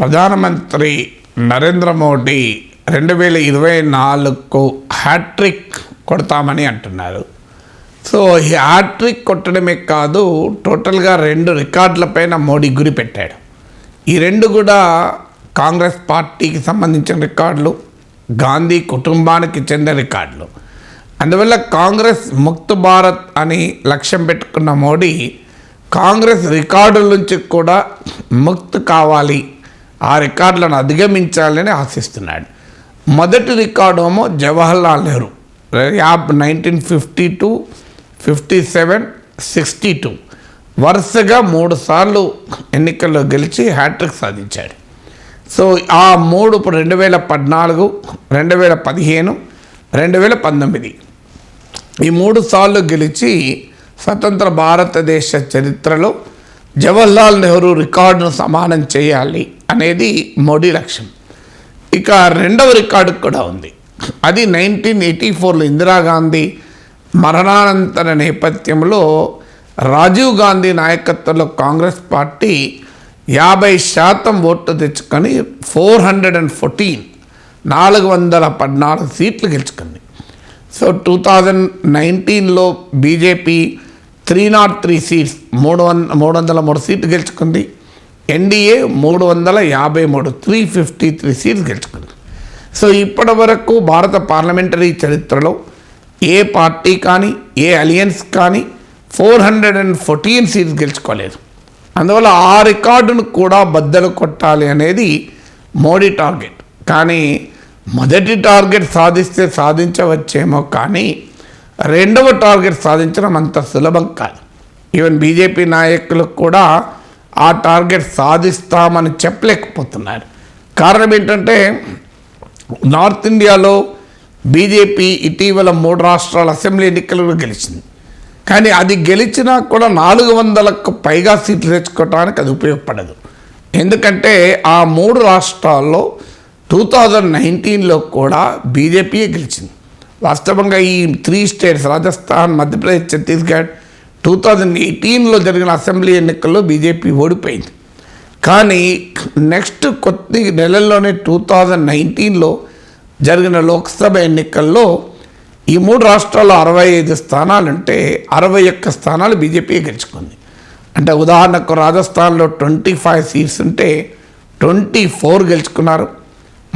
ప్రధానమంత్రి నరేంద్ర మోడీ రెండు వేల ఇరవై నాలుగుకు హ్యాట్రిక్ కొడతామని అంటున్నారు. సో ఈ హ్యాట్రిక్ కొట్టడమే కాదు టోటల్గా రెండు రికార్డులపైన మోడీ గురి పెట్టాడు. ఈ రెండు కూడా కాంగ్రెస్ పార్టీకి సంబంధించిన రికార్డులు గాంధీ కుటుంబానికి చెందిన రికార్డులు. అందువల్ల కాంగ్రెస్ ముక్త్ భారత్ అని లక్ష్యం పెట్టుకున్న మోడీ కాంగ్రెస్ రికార్డుల నుంచి కూడా ముక్త్ కావాలి ఆ రికార్డులను అధిగమించాలని ఆశిస్తున్నాడు. మొదటి రికార్డు ఏమో Jawaharlal Nehru. యాబ్ nineteen fifty two fifty seven sixty two. వరుసగా మూడు సార్లు ఎన్నికల్లో గెలిచి హ్యాట్రిక్ సాధించాడు. సో ఆ మూడు ఇప్పుడు రెండు వేల పద్నాలుగు రెండు వేల పదిహేను రెండు వేల పంతొమ్మిది. ఈ మూడు సార్లు గెలిచి స్వతంత్ర భారతదేశ చరిత్రలో జవహర్లాల్ నెహ్రూ రికార్డును సమానం చేయాలి అనేది మోడీ లక్ష్యం. ఇక రెండవ రికార్డు కూడా ఉంది. అది నైన్టీన్ ఎయిటీ ఫోర్లో ఇందిరాగాంధీ మరణానంతర నేపథ్యంలో రాజీవ్ గాంధీ నాయకత్వంలో కాంగ్రెస్ పార్టీ యాభై శాతం ఓట్లు తెచ్చుకొని ఫోర్ హండ్రెడ్ అండ్ ఫోర్టీన్ నాలుగు వందల పద్నాలుగు సీట్లు గెలుచుకుంది. సో టూ థౌజండ్ నైన్టీన్లో BJP three not three seats. మూడు వంద మూడు వందల మూడు సీట్లు గెలుచుకుంది. ఎన్డీఏ మూడు వందల యాభై మూడు త్రీ ఫిఫ్టీ త్రీ సీట్స్ గెలుచుకుంది. సో ఇప్పటి వరకు భారత పార్లమెంటరీ చరిత్రలో ఏ పార్టీ కానీ ఏ అలియన్స్ కానీ four hundred and fourteen seats గెలుచుకోలేదు. అందువల్ల ఆ రికార్డును కూడా బద్దలు కొట్టాలి అనేది మోడీ టార్గెట్. కానీ మొదటి టార్గెట్ సాధిస్తే సాధించవచ్చేమో కానీ రెండవ టార్గెట్ సాధించడం అంత సులభం కాదు. ఈవెన్ బీజేపీ నాయకులకు కూడా ఆ టార్గెట్ సాధిస్తామని చెప్పలేకపోతున్నారు. కారణం ఏంటంటే నార్త్ ఇండియాలో బీజేపీ ఇటీవల మూడు రాష్ట్రాల అసెంబ్లీ ఎన్నికలు గెలిచింది. కానీ అది గెలిచినా కూడా నాలుగు వందలకు పైగా సీట్లు తెచ్చుకోవటానికి అది ఉపయోగపడదు. ఎందుకంటే ఆ మూడు రాష్ట్రాల్లో టూ థౌజండ్ నైన్టీన్లో కూడా బీజేపీయే గెలిచింది. వాస్తవంగా ఈ three states Rajasthan Madhya Pradesh Chhattisgarh two thousand ఎయిటీన్లో జరిగిన అసెంబ్లీ ఎన్నికల్లో బీజేపీ ఓడిపోయింది. కానీ నెక్స్ట్ కొద్ది నెలల్లోనే టూ థౌజండ్ నైన్టీన్లో జరిగిన లోక్సభ ఎన్నికల్లో ఈ మూడు రాష్ట్రాల్లో అరవై ఐదు స్థానాలుంటే అరవై ఒక్క స్థానాలు బీజేపీ గెలుచుకుంది. అంటే ఉదాహరణకు రాజస్థాన్లో ట్వంటీ ఫైవ్ సీట్స్ ఉంటే ట్వంటీ ఫోర్ గెలుచుకున్నారు.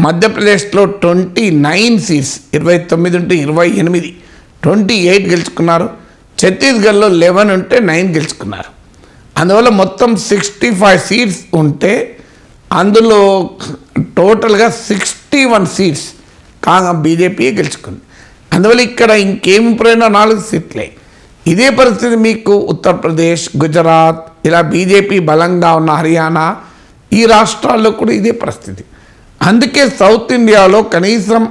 మధ్యప్రదేశ్లో ట్వంటీ నైన్ సీట్స్ ఇరవై తొమ్మిది ఉంటే ఇరవై ఎనిమిది ట్వంటీ ఎయిట్ గెలుచుకున్నారు. ఛత్తీస్గఢ్లో లెవెన్ ఉంటే నైన్ గెలుచుకున్నారు. అందువల్ల మొత్తం సిక్స్టీ ఫైవ్ సీట్స్ ఉంటే అందులో టోటల్గా సిక్స్టీ వన్ సీట్స్ కాగా బీజేపీ గెలుచుకుంది. అందువల్ల ఇక్కడ ఇంకేం పోయినా నాలుగు సీట్లే. ఇదే పరిస్థితి మీకు ఉత్తరప్రదేశ్ గుజరాత్ ఇలా బీజేపీ బలంగా ఉన్న హర్యానా ఈ రాష్ట్రాల్లో కూడా ఇదే పరిస్థితి. అందుకే సౌత్ ఇండియాలో కనీసం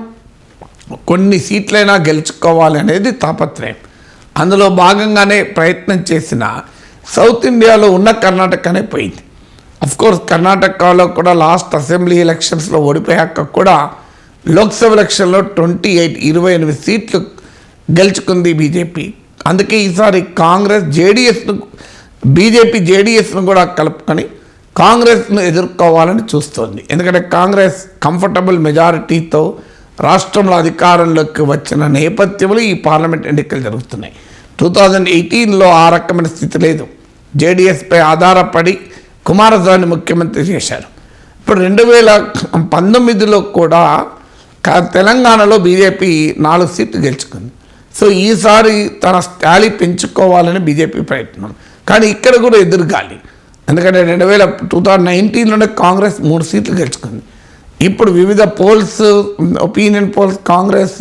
కొన్ని సీట్లైనా గెలుచుకోవాలి అనేది తాపత్రయం. అందులో భాగంగానే ప్రయత్నం చేసిన సౌత్ ఇండియాలో ఉన్న కర్ణాటకనే పోయింది. అఫ్కోర్స్ కర్ణాటకలో కూడా లాస్ట్ అసెంబ్లీ ఎలక్షన్స్లో ఓడిపోయాక కూడా లోక్సభ ఎలక్షన్లో ట్వంటీ ఎయిట్ ఇరవై ఎనిమిది సీట్లు గెలుచుకుంది బీజేపీ. అందుకే ఈసారి కాంగ్రెస్ జేడీఎస్ను బీజేపీ జేడీఎస్ను కూడా కలుపుకొని కాంగ్రెస్ను ఎదుర్కోవాలని చూస్తోంది. ఎందుకంటే కాంగ్రెస్ కంఫర్టబుల్ మెజారిటీతో రాష్ట్రంలో అధికారంలోకి వచ్చిన నేపథ్యంలో ఈ పార్లమెంట్ ఎన్నికలు జరుగుతున్నాయి. టూ థౌజండ్ ఎయిటీన్లో ఆ రకమైన స్థితి లేదు. జేడీఎస్పై ఆధారపడి కుమారస్వామి ముఖ్యమంత్రి చేశారు. ఇప్పుడు రెండు వేల పంతొమ్మిదిలో కూడా తెలంగాణలో బీజేపీ నాలుగు సీట్లు గెలుచుకుంది. సో ఈసారి తన స్టాలీ పెంచుకోవాలని బీజేపీ ప్రయత్నం. కానీ ఇక్కడ కూడా ఎదురుగాలి. ఎందుకంటే రెండు వేల టూ థౌజండ్ నైన్టీన్లోనే కాంగ్రెస్ మూడు సీట్లు గెలుచుకుంది. ఇప్పుడు వివిధ పోల్స్ ఒపీనియన్ పోల్స్ కాంగ్రెస్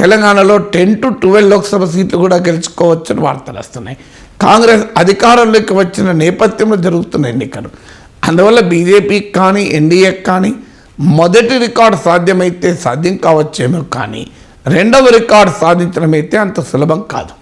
తెలంగాణలో టెన్ టు ట్వెల్వ్ లోక్సభ సీట్లు కూడా గెలుచుకోవచ్చని వార్తలు వస్తున్నాయి. కాంగ్రెస్ అధికారంలోకి వచ్చిన నేపథ్యంలో జరుగుతున్న ఎన్నికలు. అందువల్ల బీజేపీకి కానీ ఎన్డీఏకి కానీ మొదటి రికార్డు సాధ్యమైతే సాధ్యం కావచ్చేమో కానీ రెండవ రికార్డు సాధించడం అయితే అంత సులభం కాదు.